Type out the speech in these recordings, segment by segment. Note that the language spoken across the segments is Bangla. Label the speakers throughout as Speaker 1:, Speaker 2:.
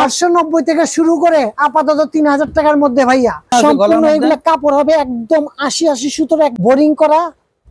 Speaker 1: চারশো নব্বই থেকে শুরু করে আপাতত তিন হাজার টাকার মধ্যে ভাইয়া।
Speaker 2: আচ্ছা,
Speaker 1: সম্পূর্ণ এগুলো কাপড় হবে একদম আশি আশি সুতোর এক বোরিং করা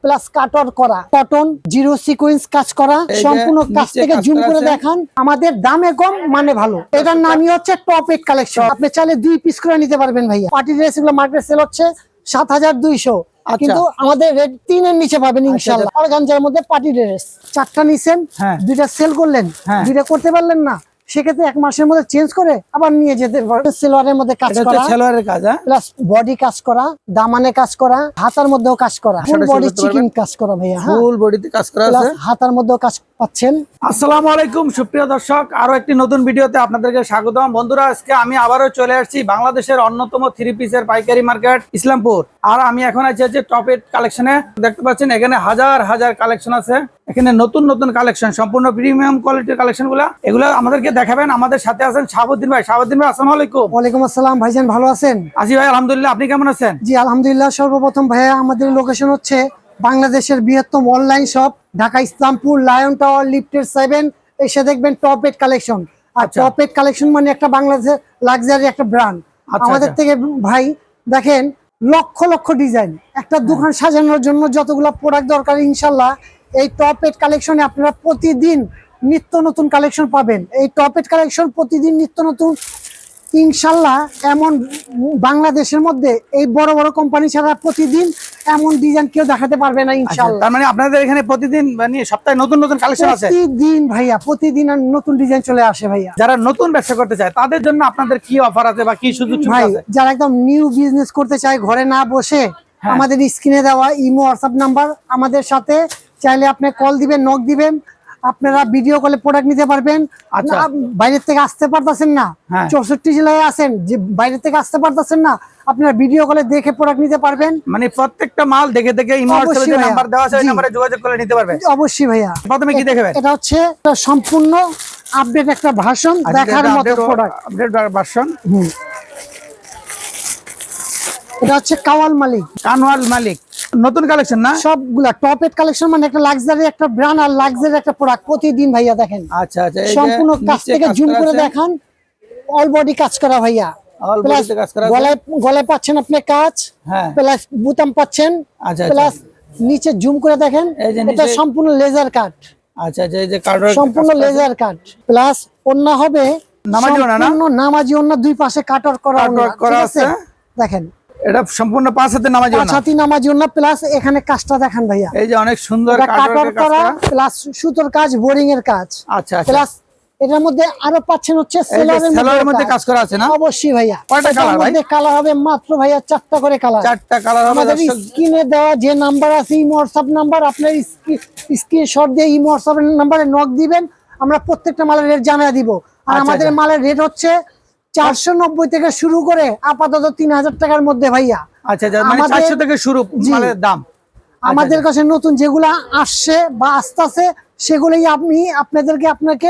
Speaker 1: প্লাস কাটর করা। কটন জিরো সিকোয়েন্স কাজ করা। সম্পূর্ণ কাজ থেকে জুম
Speaker 2: করে
Speaker 1: দেখান। আমাদের দামে কম মানে ভালো। এটার নামই হচ্ছে টপ এড কালেকশন আপনি চাইলে দুই পিস করে নিতে পারবেন ভাইয়া। পার্টি ড্রেস এগুলো মার্কেট সেল হচ্ছে সাত হাজার দুইশো।
Speaker 2: আচ্ছা।
Speaker 1: কিন্তু আমাদের রেট তিনের নিচে পাবেন ইনশাল্লাহ। অর্গানজার মধ্যে পার্টি ড্রেস চারটা নিছেন
Speaker 2: হ্যাঁ।
Speaker 1: দুইটা সেল করলেন।
Speaker 2: হ্যাঁ।
Speaker 1: দুইটা করতে পারলেন না? সেক্ষেত্রে এক মাসের মধ্যে চেঞ্জ করে আবার নিয়ে যেতে পারে। সেলোয়ারের মধ্যে কাজ করা
Speaker 2: সেলোয়ারের কাজ হ্যাঁ?
Speaker 1: প্লাস বডি কাজ করা দামানে কাজ করা হাতার মধ্যেও কাজ করা ফুল বডি চিকেন কাজ করা ভাইয়া হ্যাঁ?
Speaker 2: ফুল বডিতে কাজ করা আছে?
Speaker 1: হাতার মধ্যেও কাজ পাচ্ছেন।
Speaker 2: আসসালামু আলাইকুম সুপ্রিয় দর্শক। আরও একটি নতুন ভিডিওতে আপনাদেরকে স্বাগতম। বন্ধুরা আজকে আমি আবারও চলে আসছি বাংলাদেশের অন্যতম থ্রি পিসের পাইকারি মার্কেট ইসলামপুর। আর আমি এখন আছি হচ্ছে টপ এড কালেকশনে দেখতে পাচ্ছেন এখানে হাজার হাজার কালেকশন আছে। এখানে নতুন নতুন কালেকশন সম্পূর্ণ প্রিমিয়াম কোয়ালিটির কালেকশনগুলা এগুলো আমাদেরকে দেখাবেন। আমাদের সাথে আছেন শাহাবুদ্দিন ভাই। শাহাবুদ্দিন ভাই আসসালামু আলাইকুম।
Speaker 1: ওয়ালাইকুম আসসালাম। ভাইজান ভালো আছেন?
Speaker 2: আজি ভাই আলহামদুলিল্লাহ। আপনি কেমন আছেন?
Speaker 1: জি আলহামদুলিল্লাহ। সর্বপ্রথম ভাইয়া আমাদের লোকেশন হচ্ছে বাংলাদেশের বৃহত্তম online shop Dhaka Islampur lion tower লিফটের সেভেন এসে দেখবেন টপ এড কালেকশন আর। টপ এড কালেকশন মানে একটা বাংলাদেশের লাক্সারি একটা ব্র্যান্ড
Speaker 2: আচ্ছা,
Speaker 1: আমাদের
Speaker 2: আচ্ছা।
Speaker 1: থেকে ভাই দেখেন লক্ষ লক্ষ ডিজাইন একটা
Speaker 2: হ্যাঁ।
Speaker 1: দোকান সাজানোর জন্য যতগুলো প্রোডাক্ট দরকার ইনশাল্লাহ এই টপ এড কালেকশনে আপনারা প্রতিদিন নিত্য নতুন কালেকশন পাবেন এই টপ এড কালেকশন প্রতিদিন নিত্য নতুন ইনশাল্লাহ এমন বাংলাদেশের মধ্যে এই বড় বড় কোম্পানি ছাড়া প্রতিদিন এমন ডিজাইন কেউ দেখাতে পারবে না ইনশাআল্লাহ
Speaker 2: তার মানে আপনাদের এখানে প্রতিদিন মানে সপ্তাহে নতুন নতুন কালেকশন আছে?
Speaker 1: প্রতিদিন ভাইয়া প্রতিদিন নতুন ডিজাইন চলে আসে ভাইয়া।
Speaker 2: যারা নতুন ব্যবসা করতে চায় তাদের জন্য আপনাদের কি অফার আছে বা কি সুযোগ সুবিধা
Speaker 1: ভাই
Speaker 2: আছে?
Speaker 1: যারা একদম নিউ বিজনেস করতে চায় ঘরে না বসে
Speaker 2: হ্যাঁ।
Speaker 1: আমাদের স্ক্রিনে দেওয়া ইমো হোয়াটসঅ্যাপ নাম্বার আমাদের সাথে চাইলে আপনি কল দিবেন নক দিবেন। আপনারা ভিডিও কলে প্রোডাক্ট নিতে পারবেন।
Speaker 2: আচ্ছা।
Speaker 1: বাইরের থেকে আসতে পারতেছেন না।
Speaker 2: হ্যাঁ।
Speaker 1: চৌষট্টি জেলায় আছেন যে বাইরের থেকে আসতে পারতেছেন না আপনারা ভিডিও কলে দেখে প্রোডাক্ট নিতে পারবেন।
Speaker 2: মানে প্রত্যেকটা মাল দেখে দেখে
Speaker 1: অবশ্যই ভাইয়া।
Speaker 2: নাম্বার দেওয়া আছে নম্বরে যোগাযোগ করে নিতে পারবে
Speaker 1: অবশ্যই ভাইয়া।
Speaker 2: প্রথমে কি দেখাবেন
Speaker 1: এটা হচ্ছে সম্পূর্ণ আপডেট একটা ভাষণ দেখার মতো প্রোডাক্ট
Speaker 2: আপডেট ভার্সন
Speaker 1: এটা হচ্ছে কাওয়াল মালিক।
Speaker 2: কানওয়াল মালিক। নতুন কালেকশন না?
Speaker 1: সবগুলা টপ এড কালেকশন মানে একটা লাক্সারি একটা ব্র্যান্ড আর লাক্সারি একটা প্রোডাক্ট প্রতিদিন ভাইয়া দেখেন।
Speaker 2: আচ্ছা আচ্ছা এই
Speaker 1: সম্পূর্ণ কাজ থেকে জুম
Speaker 2: করে
Speaker 1: দেখান অল বডি কাজ করা ভাইয়া। গলায় গলায় পাচ্ছেন আপনি কাজ
Speaker 2: হ্যাঁ।
Speaker 1: প্লাস বুতাম পাচ্ছেন
Speaker 2: আচ্ছা,
Speaker 1: প্লাস নিচে জুম করে দেখেন
Speaker 2: যে
Speaker 1: এটা সম্পূর্ণ লেজার কাট
Speaker 2: আচ্ছা আচ্ছা এই যে কার্ডের
Speaker 1: সম্পূর্ণ লেজার কাট প্লাস ওন্না হবে
Speaker 2: নামাজি?
Speaker 1: সম্পূর্ণ নামাজি ওন্না দুই পাশে কাটর করা? আছে। দেখেন
Speaker 2: এটা সম্পূর্ণ পাঁচ হাতে
Speaker 1: প্লাস এখানে কাজটা দেখেন ভাইয়া।
Speaker 2: এই যে অনেক সুন্দর
Speaker 1: কাটর করা প্লাস সুতোর কাজ বোরিং এর কাজ।
Speaker 2: আচ্ছা আচ্ছা।
Speaker 1: প্লাস এটার মধ্যে আরও পাচ্ছেন হচ্ছে সেলারের
Speaker 2: মধ্যে কাজ করা আছে না?
Speaker 1: অবশ্যই ভাইয়া।
Speaker 2: কয়টা ভাই?
Speaker 1: কালার হবে মাত্র ভাইয়া চারটা করে কালার
Speaker 2: চারটা কালার হবে
Speaker 1: আমাদের স্ক্রিনে দেওয়া যে নাম্বার আছে ইমো হোয়াটসঅ্যাপ নাম্বার আপনার স্ক্রিনশট দিয়ে ইমো হোয়াটসঅ্যাপ নাম্বারে নক দিবেন আমরা প্রত্যেকটা মালের রেট জানিয়ে দিব। আর
Speaker 2: আচ্ছা,
Speaker 1: আমাদের
Speaker 2: আচ্ছা।
Speaker 1: মালের রেট হচ্ছে চারশো নব্বই থেকে শুরু করে আপাতত তিন হাজার টাকার মধ্যে ভাইয়া।
Speaker 2: আচ্ছা আচ্ছা মানে চারশো থেকে শুরু দাম।
Speaker 1: আমাদের কাছে নতুন যেগুলা আসছে বা আসতেছে সেগুলোই আপনি আপনাদেরকে আপনাকে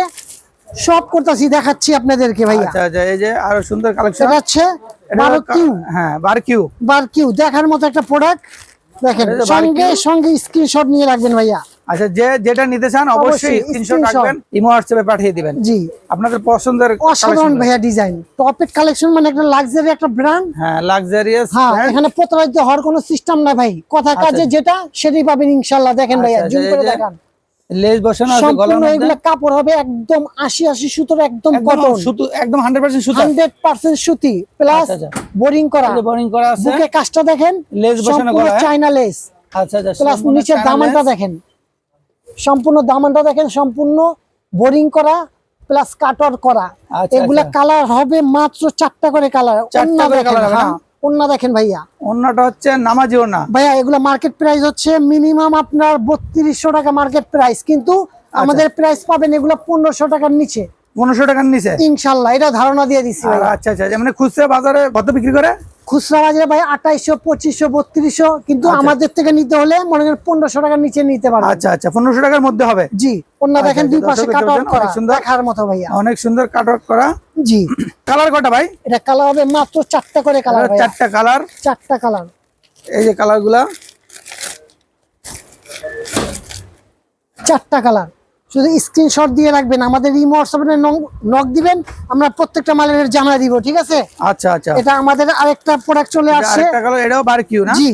Speaker 1: সব করতেছি দেখাচ্ছি আপনাদেরকে ভাইয়া।
Speaker 2: আচ্ছা আচ্ছা এই যে আরও সুন্দর কালেকশন
Speaker 1: এটা হচ্ছে
Speaker 2: হ্যাঁ বার কিউ
Speaker 1: বার কিউ দেখার মতো একটা প্রোডাক্ট দেখেন সঙ্গে সঙ্গে স্ক্রিনশট নিয়ে রাখবেন ভাইয়া।
Speaker 2: আচ্ছা যে যেটা নিতে চান অবশ্যই স্ক্রিনশট রাখবেন ইমো হোয়াটসঅ্যাপে পাঠিয়ে দিবেন।
Speaker 1: জি।
Speaker 2: আপনাদের পছন্দের
Speaker 1: অসাধারণ ভাইয়া ডিজাইন টপের কালেকশন মানে একটা লাক্সারি একটা ব্র্যান্ড
Speaker 2: হ্যাঁ লাক্সারিয়াস
Speaker 1: হ্যাঁ এখানে প্রতারিত হওয়ার কোনো সিস্টেম নাই ভাই। কথা কাজে যেটা সেটাই পাবেন ইনশাল্লাহ দেখেন ভাইয়া
Speaker 2: আচ্ছা,
Speaker 1: জুম করে দেখান।
Speaker 2: লেস বসানো আছে গলার মধ্যে?
Speaker 1: এগুলো কাপড় হবে একদম আশি আশি সুতোর একদম কটন
Speaker 2: সুতো একদম 100% সুতো।
Speaker 1: হান্ড্রেড পার্সেন্ট সুতি প্লাস
Speaker 2: আচ্ছা, আচ্ছা।
Speaker 1: বোরিং করা।
Speaker 2: বোরিং করা আছে।
Speaker 1: বুকে কাজটা দেখেন
Speaker 2: লেস বসানো হ্যাঁ?
Speaker 1: চাইনা লেস
Speaker 2: আচ্ছা আচ্ছা
Speaker 1: প্লাস নিচের দামানটা দেখেন। সম্পূর্ণ দামানটা দেখেন সম্পূর্ণ বোরিং করা প্লাস কাটর করা
Speaker 2: আচ্ছা,
Speaker 1: এগুলা
Speaker 2: আচ্ছা।
Speaker 1: কালার হবে মাত্র চারটা করে কালার
Speaker 2: চারটা করে colour হবে না?
Speaker 1: হ্যাঁ অন্য দেখেন ভাইয়া
Speaker 2: অন্যটা হচ্ছে নামাজি ওনা
Speaker 1: ভাইয়া এগুলা মার্কেট প্রাইস হচ্ছে মিনিমাম আপনার বত্রিশশো টাকা মার্কেট প্রাইস কিন্তু
Speaker 2: আচ্ছা।
Speaker 1: আমাদের প্রাইস পাবেন এগুলো পনেরোশো টাকার নিচে
Speaker 2: পনেরোশো টাকার নিচে?
Speaker 1: ইনশাল্লাহ এটা ধারণা দিয়ে দিচ্ছি
Speaker 2: আচ্ছা আচ্ছা মানে খুচরা বাজারে কত বিক্রি করে?
Speaker 1: খুচরা বাজারে ভাই আঠাইশো পঁচিশশো বত্রিশশো কিন্তু
Speaker 2: আচ্ছা।
Speaker 1: আমাদের থেকে নিতে হলে মনে করেন পনেরোশো টাকার নিচে নিতে পারবেন।
Speaker 2: আচ্ছা আচ্ছা পনেরোশো টাকার মধ্যে হবে?
Speaker 1: জি
Speaker 2: আচ্ছা,
Speaker 1: দেখেন দুই
Speaker 2: আচ্ছা,
Speaker 1: পাশে
Speaker 2: দর্শক
Speaker 1: করা
Speaker 2: সুন্দর।
Speaker 1: দেখার মতো ভাইয়া।
Speaker 2: অনেক সুন্দর কাটওয়ার্ক করা।
Speaker 1: জি।
Speaker 2: কালার কটা ভাই?
Speaker 1: এটা কালার হবে মাত্র চারটা করে কালার
Speaker 2: চারটা কালার
Speaker 1: চারটা কালার
Speaker 2: এই যে কালারগুলা।
Speaker 1: চারটা কালার শুধু স্ক্রিনশট দিয়ে রাখবেন আমাদের ইমো হোয়াটসঅ্যাপে নক দিবেন আমরা প্রত্যেকটা মালের জানা দিব ঠিক আছে?
Speaker 2: আচ্ছা আচ্ছা।
Speaker 1: এটা আমাদের আরেকটা প্রোডাক্ট চলে আসছে।
Speaker 2: এটাও বারকিউ না?
Speaker 1: জি।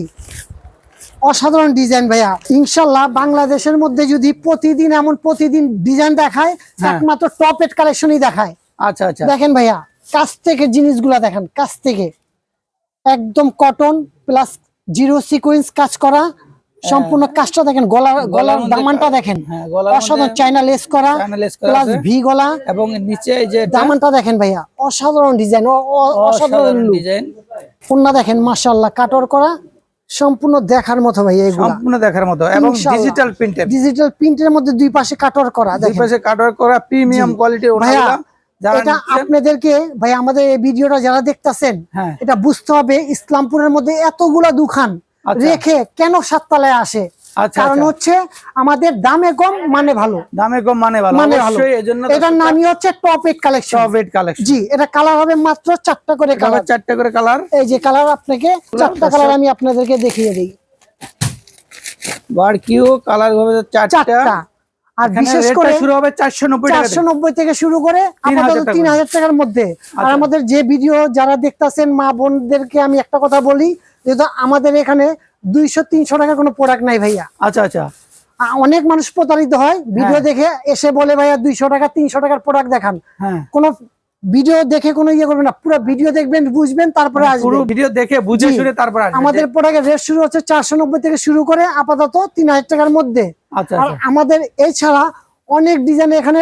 Speaker 1: অসাধারণ ডিজাইন ভাইয়া। ইনশাল্লাহ বাংলাদেশের মধ্যে যদি প্রতিদিন এমন প্রতিদিন ডিজাইন দেখায়
Speaker 2: হ্যাঁ।
Speaker 1: একমাত্র টপ এড কালেকশনই দেখায়।
Speaker 2: আচ্ছা আচ্ছা।
Speaker 1: দেখেন ভাইয়া কাছ থেকে জিনিসগুলা দেখেন কাছ থেকে। একদম কটন প্লাস জিরো সিকোয়েন্স কাজ করা সম্পূর্ণ কাজটা দেখেন গলার গলার দামানটা দেখেন।
Speaker 2: হ্যাঁ,
Speaker 1: অসাধারণ চাইনা লেস করা প্লাস ভি গলা।
Speaker 2: এবং নিচে এই যে
Speaker 1: দামানটা দেখেন ভাইয়া অসাধারণ ডিজাইন অসাধারণ
Speaker 2: ডিজাইন
Speaker 1: কন্যা দেখেন মাশাল্লাহ কাটর করা সম্পূর্ণ দেখার মতো ভাইয়া এগুলা।
Speaker 2: সম্পূর্ণ দেখার মতো এবং ডিজিটাল প্রিন্টেড
Speaker 1: ডিজিটাল প্রিন্টের মধ্যে দুই পাশে কাটর করা
Speaker 2: দুই পাশে কাটার করা প্রিমিয়াম কোয়ালিটির
Speaker 1: ভাইয়া
Speaker 2: যারা
Speaker 1: এটা আপনাদেরকে ভাই আমাদের এই ভিডিওটা যারা দেখতাছেন
Speaker 2: হ্যাঁ।
Speaker 1: এটা বুঝতে হবে ইসলামপুরের মধ্যে এতগুলা দোকান। রেখে কেন সাততলায় আসে?
Speaker 2: আচ্ছা,
Speaker 1: কারণ
Speaker 2: আচ্ছা।
Speaker 1: হচ্ছে আমাদের দামে কম মানে ভালো।
Speaker 2: দামে কম মানে ভালো।
Speaker 1: মানে ভালো। এটার নামই হচ্ছে top eight collection
Speaker 2: top eight collection
Speaker 1: জি এটা কালার হবে মাত্র চারটা করে কালার
Speaker 2: চারটা করে কালার
Speaker 1: এই যে কালার আপনাকে চারটা কালার আমি আপনাদেরকে দেখিয়ে দিই।
Speaker 2: বার কিউ কালার হবে চারটা।
Speaker 1: আর বিশেষ করে
Speaker 2: শুরু হবে 490 টাকা
Speaker 1: চারশো নব্বই থেকে শুরু করে আপাতত তিন হাজার টাকার মধ্যে। আর
Speaker 2: আচ্ছা।
Speaker 1: আমাদের যে ভিডিও যারা দেখতাছেন মা বোনদেরকে আমি একটা কথা বলি যেহেতু আমাদের এখানে দুইশো তিনশো টাকার কোনো প্রোডাক্ট নাই ভাইয়া।
Speaker 2: আচ্ছা আচ্ছা।
Speaker 1: অনেক মানুষ প্রতারিত হয়। ভিডিও
Speaker 2: হ্যাঁ।
Speaker 1: দেখে এসে বলে ভাইয়া দুইশো টাকা তিনশো টাকার প্রোডাক্ট দেখান।
Speaker 2: কোন
Speaker 1: কোনো ভিডিও দেখে কোনো ইয়ে করবেন না পুরো ভিডিও দেখবেন বুঝবেন তারপরে
Speaker 2: পুরো
Speaker 1: আসবেন
Speaker 2: ভিডিও দেখে বুঝে। শুনে তারপর আসবেন।
Speaker 1: আমাদের প্রোডাক্টের রেট শুরু হচ্ছে চারশো নব্বই থেকে শুরু করে আপাতত তিন হাজার টাকার মধ্যে।
Speaker 2: আচ্ছা
Speaker 1: আর
Speaker 2: আচ্ছা
Speaker 1: আমাদের এছাড়া অনেক ডিজাইন এখানে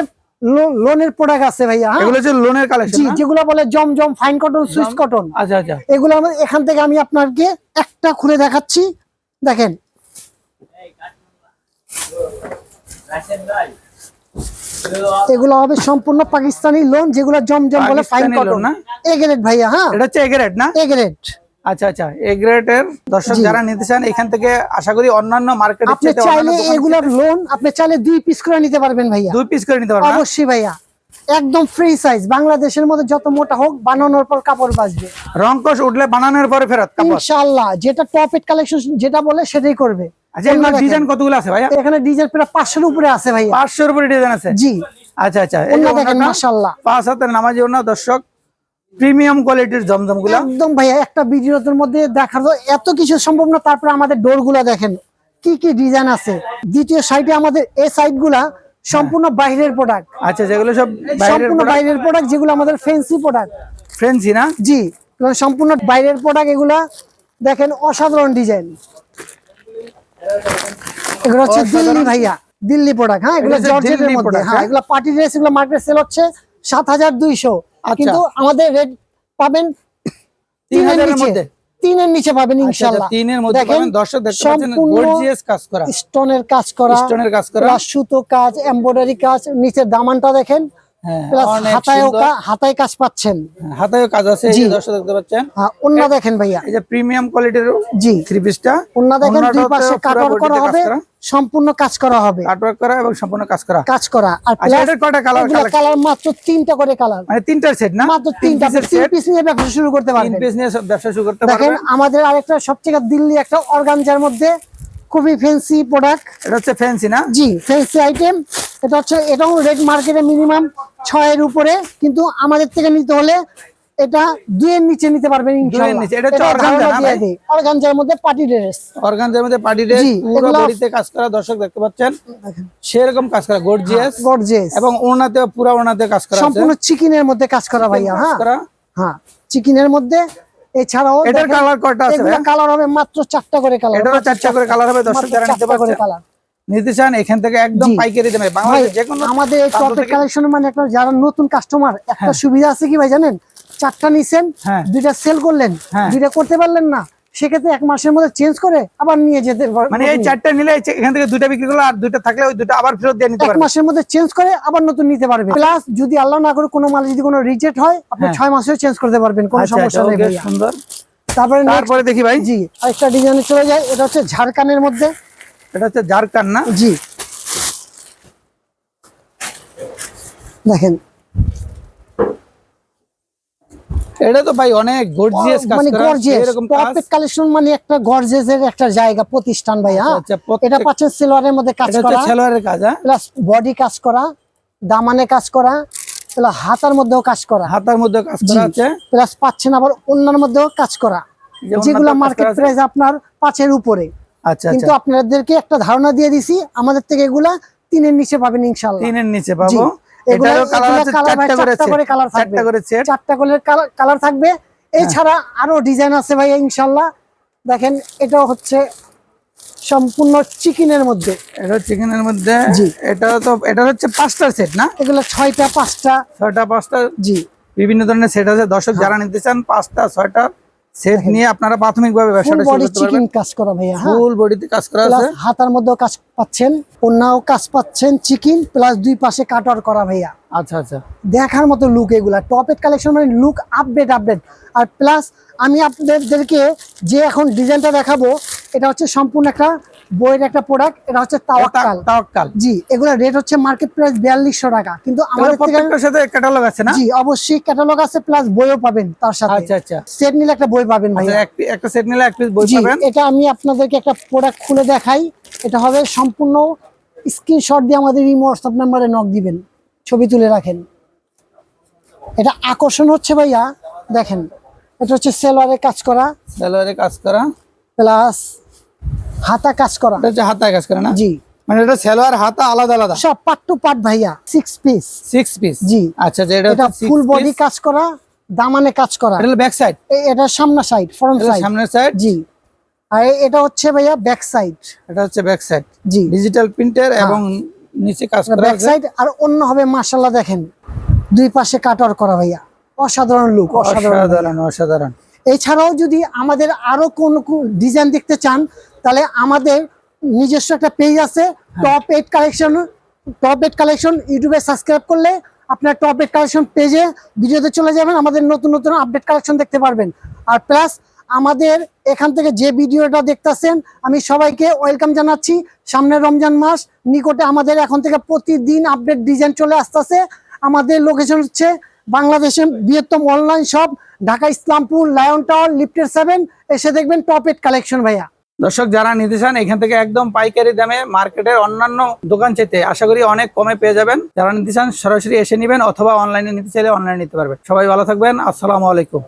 Speaker 1: লোনের প্রোডাক্ট আছে ভাইয়া হ্যাঁ?
Speaker 2: এগুলো হচ্ছে লোনের কালেকশন
Speaker 1: জি যেগুলো বলে জমজম ফাইন কটন সুইচ কটন
Speaker 2: আচ্ছা আচ্ছা।
Speaker 1: এগুলো আমার এখান থেকে আমি আপনাকে একটা খুলে দেখাচ্ছি। দেখেন। এগুলো হবে সম্পূর্ণ পাকিস্তানি লোন যেগুলো জমজম বলে ফাইন কটন
Speaker 2: না?
Speaker 1: এ গ্রেড ভাইয়া হ্যাঁ।
Speaker 2: এটা হচ্ছে এগ্রেড না?
Speaker 1: এ গ্রেড
Speaker 2: আচ্ছা আচ্ছা এ গ্রেডের দর্শক যারা নিতে চান এখান থেকে আশা করি অন্যান্য মার্কেটের
Speaker 1: আপনি চাইলে এগুলোর লোন আপনি চাইলে দুই পিস করে নিতে পারবেন ভাইয়া।
Speaker 2: দুই পিস করে নিতে পারবেন
Speaker 1: অবশ্যই ভাইয়া। একদম ফ্রি সাইজ বাংলাদেশের মধ্যে যত মোটা হোক বানানোর পর কাপড় বাঁচবে।
Speaker 2: রংকশ উঠলে বানানোর পরে ফেরত
Speaker 1: ইনশাআল্লাহ যেটা টপ কালেকশন যেটা বলে সেটাই করবে।
Speaker 2: আচ্ছা এগুলো ডিজাইন কতগুলো আছে ভাইয়া?
Speaker 1: এখানে ডিজাইন প্রায় উপরে আছে ভাইয়া।
Speaker 2: উপরে ডিজাইন আছে?
Speaker 1: জি।
Speaker 2: আচ্ছা আচ্ছা এই
Speaker 1: দেখেন মাশাআল্লাহ।
Speaker 2: পাঁচ হাতের নামাজি ওনা দর্শক প্রিমিয়াম কোয়ালিটির
Speaker 1: একদম ভাইয়া একটা ভিডিওর মধ্যে দেখার এত কিছু সম্ভব না। তারপরে আমাদের ডোরগুলা দেখেন কি কি ডিজাইন আছে। দ্বিতীয় সাইডে আমাদের এই সাইডগুলা সম্পূর্ণ বাইরের প্রোডাক্ট
Speaker 2: আচ্ছা যেগুলো সব
Speaker 1: সম্পূর্ণ বাইরের প্রোডাক্ট যেগুলো আমাদের ফেন্সি প্রোডাক্ট
Speaker 2: ফ্রেন্সি না?
Speaker 1: জি সম্পূর্ণ বাইরের প্রোডাক্ট এগুলা দেখেন অসাধারণ ডিজাইন এগুলো হচ্ছে দিল্লি ভাইয়া দিল্লি প্রোডাক্ট হ্যাঁ এগুলো জর্জেটের মধ্যে হ্যাঁ
Speaker 2: হ্যাঁ?
Speaker 1: এগুলো পার্টি ড্রেস এগুলো মার্কেট সেল হচ্ছে সাত হাজার দুইশো।
Speaker 2: আচ্ছা।
Speaker 1: কিন্তু আমাদের রেট পাবেন তিনের নিচে। তিনের নিচে পাবেন
Speaker 2: আচ্ছা, আচ্ছা, তিনের মধ্যে পাবেন দর্শক দেখতে পাচ্ছেন গর্জিয়াস কাজ করা।
Speaker 1: স্টোনের কাজ করা
Speaker 2: স্টোনের কাজ করা।
Speaker 1: সুতো কাজ এমব্রয়ডারি কাজ নিচের দামানটা দেখেন।
Speaker 2: হ্যাঁ
Speaker 1: হাতায় কাজ পাচ্ছেন।
Speaker 2: হ্যাঁ, কাজ আছে এই দর্শক দেখতে পাচ্ছেন।
Speaker 1: হ্যাঁ দেখেন ভাইয়া।
Speaker 2: এই যে প্রিমিয়াম কোয়ালিটির
Speaker 1: জি।
Speaker 2: থ্রি পিসটা
Speaker 1: অন্য দেখেন দুই পাশে কাটওয়ার্ক করা হবে সম্পূর্ণ কাজ করা হবে।
Speaker 2: কাটওয়ার্ক করা এবং সম্পূর্ণ কাজ করা।
Speaker 1: কাজ করা। আর
Speaker 2: আচ্ছা কয়টা কালার
Speaker 1: কালার মাত্র তিনটা করে কালার
Speaker 2: মানে তিনটার সেট না?
Speaker 1: মাত্র তিনটা। তিন পিস নিয়ে ব্যবসা শুরু করতে
Speaker 2: তিন
Speaker 1: পারবেন।
Speaker 2: পিস নিয়ে ব্যবসা শুরু করতে
Speaker 1: দেখেন আমাদের আরেকটা সবচেয়ে দিল্লি একটা অর্গানজার মধ্যে খুবই ফ্যান্সি প্রোডাক্ট
Speaker 2: এটা হচ্ছে ফ্যান্সি না?
Speaker 1: জি ফ্যান্সি আইটেম এটা হচ্ছে এটাও রেড মার্কেটে মিনিমাম ছয়ের উপরে কিন্তু আমাদের থেকে নিতে হলে এটা দুইয়ের নিচে নিতে পারবেন ইনশাআল্লাহ।
Speaker 2: নিচে, এটা হচ্ছে organza না ভাই?
Speaker 1: অর্গানজার মধ্যে পার্টি ড্রেস
Speaker 2: অর্গানজার মধ্যে পার্টি ড্রেস পুরো বডিতে কাজ করা দর্শক দেখতে পাচ্ছেন। সেরকম কাজ করা গর্জিয়াস
Speaker 1: গর্জিয়াস
Speaker 2: এবং ওনাতে পুরো ওনাতে কাজ করা আছে।
Speaker 1: সম্পূর্ণ চিকেনের মধ্যে কাজ করা ভাইয়া হ্যাঁ। হ্যাঁ চিকেনের মধ্যে এছাড়াও
Speaker 2: এটার কালার কয়টা আছে
Speaker 1: কালার হবে মাত্র চারটা করে কালার
Speaker 2: চারটা করে কালার হবে দর্শক যারা নিতে
Speaker 1: কালার
Speaker 2: নিতে চান এখান থেকে একদম
Speaker 1: জি।
Speaker 2: পাইকারি দামে। বাংলাদেশ যে কোনো
Speaker 1: আমাদের এই
Speaker 2: প্রান্ত
Speaker 1: কালেকশন মানে একটা যারা নতুন কাস্টমার একটা সুবিধা আছে কি ভাই জানেন? চারটা নিছেন
Speaker 2: হ্যাঁ।
Speaker 1: দুইটা সেল করলেন
Speaker 2: হ্যাঁ।
Speaker 1: দুইটা করতে পারলেন না সেক্ষেত্রে এক মাসের মধ্যে চেঞ্জ করে আবার নিয়ে যেতে
Speaker 2: মানে এই চারটা নিলে এখান থেকে দুইটা বিক্রি করলে আর দুইটা থাকলে ওই দুইটা আবার ফেরত দিয়ে নিতে
Speaker 1: এক মাসের মধ্যে চেঞ্জ করে আবার নতুন নিতে পারবে। প্লাস যদি আল্লাহ না করে কোনো মাল যদি কোনো রিজেক্ট হয় আপনি
Speaker 2: হ্যাঁ।
Speaker 1: ছয় মাসেও চেঞ্জ করতে পারবেন কোনো
Speaker 2: আচ্ছা,
Speaker 1: সমস্যা
Speaker 2: আচ্ছা,
Speaker 1: নেই
Speaker 2: সুন্দর।
Speaker 1: তারপরে next-
Speaker 2: তারপরে দেখি ভাই।
Speaker 1: জি আরেকটা ডিজাইনে চলে যায় এটা হচ্ছে ঝাড়খানের মধ্যে।
Speaker 2: এটা হচ্ছে ঝাড়খান্ড না
Speaker 1: জি। দেখেন।
Speaker 2: এটা তো ভাই অনেক গর্জিয়াস কাজ
Speaker 1: মানে গর্জিয়াস
Speaker 2: এরকম কাজ
Speaker 1: কালেকশন মানে একটা গর্জিয়াসের একটা জায়গা প্রতিষ্ঠান ভাই হ্যাঁ?
Speaker 2: আচ্ছা,
Speaker 1: এটা পাচ্ছেন সিলভারের মধ্যে কাজ
Speaker 2: এটা
Speaker 1: করা।
Speaker 2: সেলোয়ারের কাজ হ্যাঁ?
Speaker 1: প্লাস বডি কাজ করা দামানে কাজ করা প্লাস হাতার মধ্যেও কাজ করা।
Speaker 2: হাতার মধ্যে কাজ
Speaker 1: জি।
Speaker 2: করা আছে।
Speaker 1: প্লাস পাচ্ছেন আবার অন্যান্য মধ্যেও কাজ করা। যেগুলো মার্কেট প্রাইস আপনার পাঁচের উপরে।
Speaker 2: আচ্ছা
Speaker 1: কিন্তু
Speaker 2: আচ্ছা।
Speaker 1: আপনাদেরকে একটা ধারণা দিয়ে দিছি আমাদের থেকে এগুলা তিনের নিচে পাবেন ইনশাল্লাহ
Speaker 2: তিনের নিচে পাবো। চারটা করে
Speaker 1: কালার থাকবে। এছাড়া আরও ডিজাইন আছে ভাই ইনশাল্লাহ দেখেন এটাও হচ্ছে সম্পূর্ণ চিকেনের মধ্যে।
Speaker 2: এটা চিকেনের মধ্যে।
Speaker 1: জি।
Speaker 2: এটা তো এটা হচ্ছে পাঁচটার সেট না?
Speaker 1: এগুলো ছয়টা পাঁচটা।
Speaker 2: ছয়টা পাঁচটা।
Speaker 1: জি।
Speaker 2: বিভিন্ন ধরনের সেট আছে। দর্শক যারা নিতে চান পাঁচটা ছয়টা সেট নিয়ে আপনারা প্রাথমিকভাবে ব্যবসাটা শুরু করতে
Speaker 1: চিকেন
Speaker 2: পারবেন
Speaker 1: কাজ করা ভাইয়া হ্যাঁ?
Speaker 2: ফুল বডিতে কাজ করা আছে।
Speaker 1: হাতার মধ্যেও কাজ পাচ্ছেন ওনাও কাজ পাচ্ছেন চিকেন প্লাস দুই পাশে কাটার করা ভাইয়া।
Speaker 2: আচ্ছা আচ্ছা।
Speaker 1: দেখার মতো লুক এগুলা টপেট কালেকশন মানে লুক আপডেট আপডেট আর প্লাস আমি আপনাদেরকে যে এখন ডিজাইনটা দেখাবো এটা হচ্ছে সম্পূর্ণ একটা বইয়ের একটা প্রোডাক্ট এটা হচ্ছে তাওয়াক্কাল।
Speaker 2: তাওয়াক্কাল।
Speaker 1: জি এগুলা রেট হচ্ছে মার্কেট প্রাইস বিয়াল্লিশশো টাকা। কিন্তু আমাদের
Speaker 2: প্রত্যেকটার সাথে ক্যাটালগ আছে না?
Speaker 1: জি অবশ্যই ক্যাটালগ আছে প্লাস বইও পাবেন তার সাথে।
Speaker 2: আচ্ছা আচ্ছা।
Speaker 1: সেট নিলে একটা বই পাবেন ভাই
Speaker 2: আচ্ছা একটা সেট নিলে এক পিস বই পাবেন।
Speaker 1: এটা আমি আপনাদেরকে একটা প্রোডাক্ট খুলে দেখাই। এটা হবে সম্পূর্ণ স্ক্রিনশট দিয়ে আমাদের এই হোয়াটসঅ্যাপ নাম্বারে নক দিবেন। ছবি তুলে রাখেন। এটা আকর্ষণ হচ্ছে ভাইয়া দেখেন। এটা হচ্ছে সেলোয়ারে কাজ করা।
Speaker 2: সালোয়ারে কাজ করা।
Speaker 1: প্লাস হাতা কাজ করা।
Speaker 2: এটা হচ্ছে হাতায় কাজ করা না?
Speaker 1: জি।
Speaker 2: মানে এটা সালোয়ার হাতা আলাদা আলাদা?
Speaker 1: সব পার্ট টু পার্ট ভাইয়া সিক্স পিস
Speaker 2: সিক্স পিস
Speaker 1: জি।
Speaker 2: আচ্ছা যে এটা
Speaker 1: ফুল বডি কাজ করা দামানে কাজ করা।
Speaker 2: এটা ব্যাক সাইড
Speaker 1: এটা সামনা সাইড ফ্রন্ট সাইড
Speaker 2: সামনের সাইড
Speaker 1: জি। আর এটা হচ্ছে ভাইয়া ব্যাক সাইড
Speaker 2: এটা হচ্ছে ব্যাক সাইড
Speaker 1: জি।
Speaker 2: ডিজিটাল প্রিন্টার
Speaker 1: হ্যাঁ।
Speaker 2: এবং নিচে কাজ করা
Speaker 1: ব্যাক সাইড আর অন্য হবে মাশাল্লাহ দেখেন। দুই পাশে কাটার করা ভাইয়া। অসাধারণ লুক অসাধারণ
Speaker 2: অসাধারণ অসাধারণ।
Speaker 1: এছাড়াও যদি আমাদের আরও কোন ডিজাইন দেখতে চান তাহলে আমাদের নিজস্ব একটা পেজ আছে। Top eight collection top eight collection ইউটিউবে সাবস্ক্রাইব করলে আপনার টপ এইট কালেকশন পেজে ভিডিওতে চলে যাবেন আমাদের নতুন নতুন আপডেট কালেকশন দেখতে পারবেন। আর প্লাস আমাদের এখান থেকে যে ভিডিওটা দেখতেছেন আমি সবাইকে ওয়েলকাম জানাচ্ছি। সামনে রমজান মাস নিকটে আমাদের এখন থেকে প্রতিদিন আপডেট ডিজাইন চলে আসতেছে। আমাদের লোকেশন হচ্ছে বাংলাদেশের বৃহত্তম online shop Dhaka Islampur lion tower লিফটের সেভেন এসে দেখবেন টপ এইট কালেকশন ভাইয়া।
Speaker 2: দর্শক, যারা নিতে চান, এখান থেকে একদম পাইকারি দামে মার্কেটের অন্যান্য দোকান চেতে আশা করি অনেক কমে পেয়ে যাবেন। যারা নিতে চান, সরাসরি এসে নেবেন অথবা অনলাইনে নিতে চাইলে অনলাইনে নিতে পারবেন। সবাই ভালো থাকবেন। আসসালামু আলাইকুম।